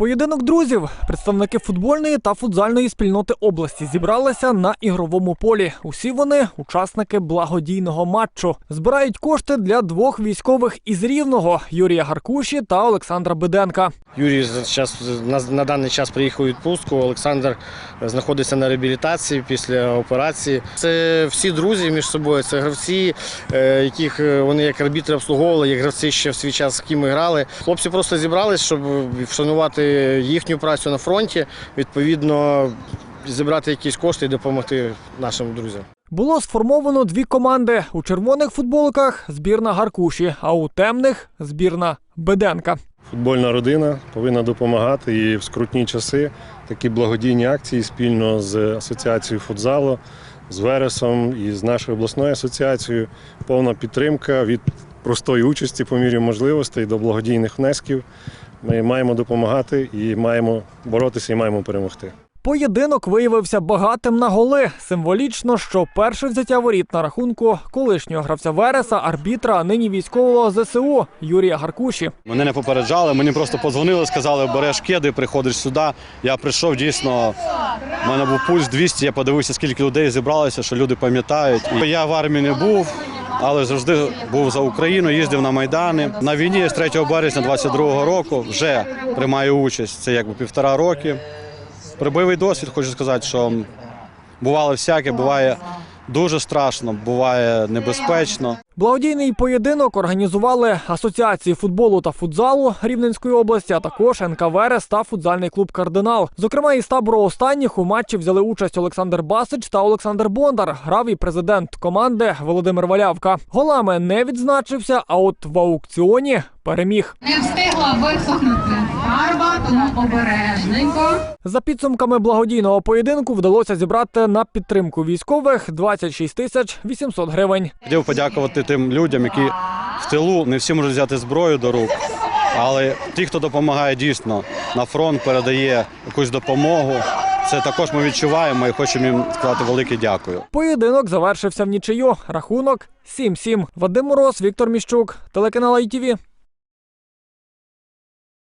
Поєдинок друзів. Представники футбольної та футзальної спільноти області зібралися на ігровому полі. Усі вони учасники благодійного матчу. Збирають кошти для двох військових із Рівного Юрія Гаркуші та Олександра Беденка. Юрій зараз на, на даний час приїхав у відпустку. Олександр знаходиться на реабілітації після операції. Це всі друзі між собою. Це гравці, е, яких е, вони як арбітри обслуговували, як гравці ще в свій час з ким грали. Хлопці просто зібрались, щоб вшанувати їхню працю на фронті. Відповідно, зібрати якісь кошти і допомогти нашим друзям. Було сформовано дві команди. У червоних футболках збірна Гаркуші, а у темних збірна Беденка. Футбольна родина повинна допомагати і в скрутні часи такі благодійні акції спільно з асоціацією футзалу, з Вересом і з нашою обласною асоціацією. Повна підтримка від простої участі по мірі можливостей до благодійних внесків. Ми маємо допомагати і маємо боротися і маємо перемогти. Поєдинок виявився багатим на голи. Символічно, що перше взяття воріт на рахунку колишнього гравця Вереса, арбітра, а нині військового ЗСУ Юрія Гаркуші. Мене не попереджали, мені просто подзвонили, сказали, береш кеди, приходиш сюди. Я прийшов дійсно. У мене був пульс 200, я подивився, скільки людей зібралося, що люди пам'ятають. Я в армії не був, але завжди був за Україну, їздив на Майдани. На війні з 3 березня 22-го року вже приймаю участь. Це якби півтора роки. Прибивий досвід, хочу сказати, що бувало всяке, буває дуже страшно, буває небезпечно. Благодійний поєдинок організували Асоціації футболу та футзалу Рівненської області, а також НК Верес та футзальний клуб Кардинал. Зокрема, із табору останніх у матчі взяли участь Олександр Басич та Олександр Бондар. Грав і президент команди Володимир Валявка. Голами не відзначився, а от в аукціоні переміг. Не встигла висохнути фарба, тому обережненько. За підсумками благодійного поєдинку вдалося зібрати на підтримку військових 26 тисяч 800 гривень. Хотів подякувати тим людям, які в тилу не всі можуть взяти зброю до рук. Але ті, хто допомагає дійсно на фронт, передає якусь допомогу. Це також ми відчуваємо і хочемо їм сказати велике дякую. Поєдинок завершився в нічию. Рахунок 7-7. Вадим Мороз, Віктор Міщук, телеканал ITV.